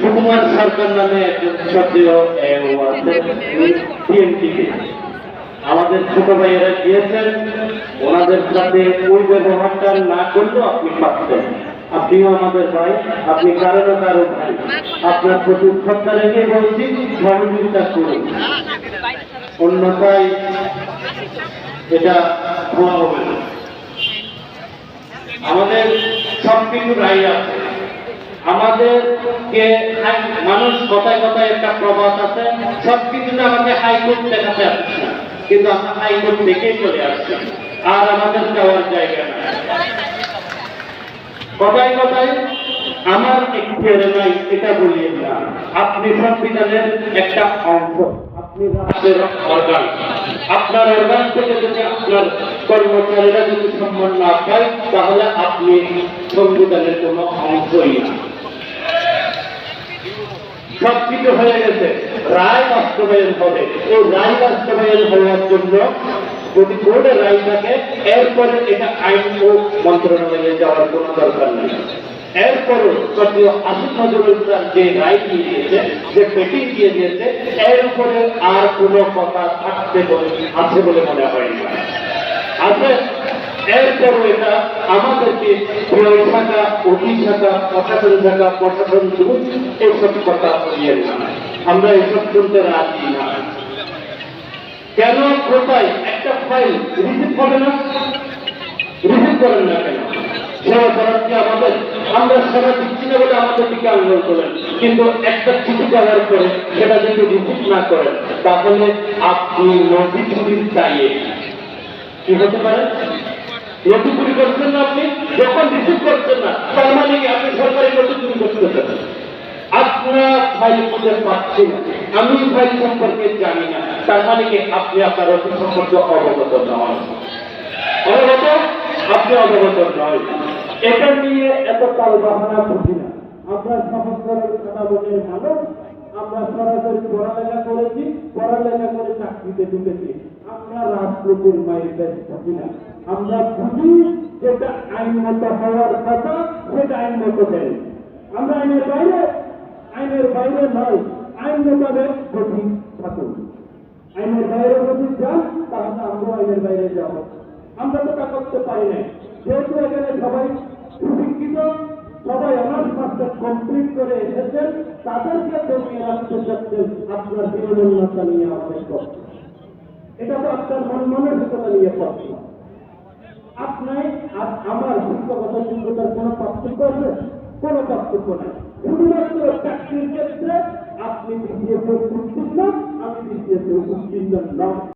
সুকুমার সরকার নামে একজন সক্রিয় আমাদের ছোট ভাইয়েরা গিয়েছেন ওনাদের সাথে ওই ব্যবহারটা না করলেও আপনি পাচ্ছেন আপনিও আমাদের ভাই, আপনি কারও না কারও ভাই। আপনার প্রতি শ্রদ্ধা রেখে বলছি, সহযোগিতা করুন। অন্যথায় এটা হওয়া হবে আমাদের সব কিছু রায় আছে। আমাদেরকে মানুষ কথায় কথায় একটা প্রবাদ আছে সব কিছুতে আমাকে হাইকোর্ট দেখাতে আসছে। কিন্তু আমরা হাইকোর্ট দেখেই চলে আসছি। আর আমাদের যাওয়ার জায়গা নাই। কথায় কথায় আমার এখতিয়ারে নাই এটা বলিয়ে না আপনি সংবিধানের একটা অংশ, আপনি রাষ্ট্রের অর্গান। আপনার অর্গান থেকে যদি আপনার কর্মচারীরা যদি সম্মান না পায়, তাহলে আপনি সংবিধানের কোনো অংশই না। সবকিছু হয়ে গেছে। রায় বাস্তবায়ন হবে। এই রায় বাস্তবায়ন হওয়ার জন্য যদি কোর্টের রায় থাকে, এরপরে এটা আইন ও মন্ত্রণালয়ে যাওয়ার কোনো দরকার নেই। এরপরে সত্য আসিফ নজরুল ইসলাম যে রায় দিয়ে দিয়েছে, যে পেটিং দিয়ে দিয়েছে, এর উপরে আর কোনো কথা থাকতে বলে, আছে বলে মনে হয় আছে এরপরও এটা আমাদেরকে বই থাকা অতি থাকা প্রশাসন থাকা, প্রশাসন যুগ এইসব কথা বলিয়ে না। আমরা এসব শুনতে রাজি না। কেন, কোথায়? একটা ফাইল রিসিভ হবে না? রিসিভ করেন না কেন? সেবা করার কি আমাদের আমরা সেবা দিচ্ছি না বলে আমাদের দিকে আন্দোলন করেন কিন্তু একটা চিঠি দেওয়ার পরে সেটা যদি রিসিভ না করেন, তাহলে আপনি নদী চুরির দায়ে কি হতে পারে? নথি চুরি করছেন না আপনি? যখন রিসিভ করছেন না, তার মানে আপনি সরকারি নথি চুরি করতেছেন আপনার ফাইল খুঁজে পাচ্ছি আমি ফাইল সম্পর্কে জানি না। তার মানে কি আপনি আপনার নথি সম্পর্কে অবগত নয় অবগত? আপনি অবগত নয় এটা নিয়ে এত তাল বাহানা বুঝি না। আমরা সহস্রের খাতা বলে মানুষ, আমরা সরাসরি পড়ালেখা করেছি, পড়ালেখা করে চাকরিতে ঢুকেছি। আমরা রাজনীতির মায়ের কাছে থাকি না। আমরা বুঝি যেটা আইনমত হওয়ার কথা, সেটা আইনমত দেয় আমরা আইনের বাইরে আইনের বাইরে নয় আইন মোতাবেক গতি থাকুন। আইনের বাইরে যদি যান, তাহলে আমরা আইনের বাইরে যাব। আমরা তো তা করতে পারি না যেহেতু এখানে সবাই সুশিক্ষিত সবাই অনার্স মাস্টার কমপ্লিট করে এসেছেন, তাদেরকে দমিয়ে রাখতে চাচ্ছেন আপনার বিনোদনতা নিয়ে আমাদের কষ্ট এটা তো আপনার মন মানসিকতা নিয়ে কষ্ট আপনার আর আমার শিক্ষকতা যোগ্যতার কোনো পার্থক্য আছে? কোনো পার্থক্য নাই। শুধুমাত্র চাকরির ক্ষেত্রে আপনি বিসিএস উত্তীর্ণ আমি বিসিএস উত্তীর্ণ নয়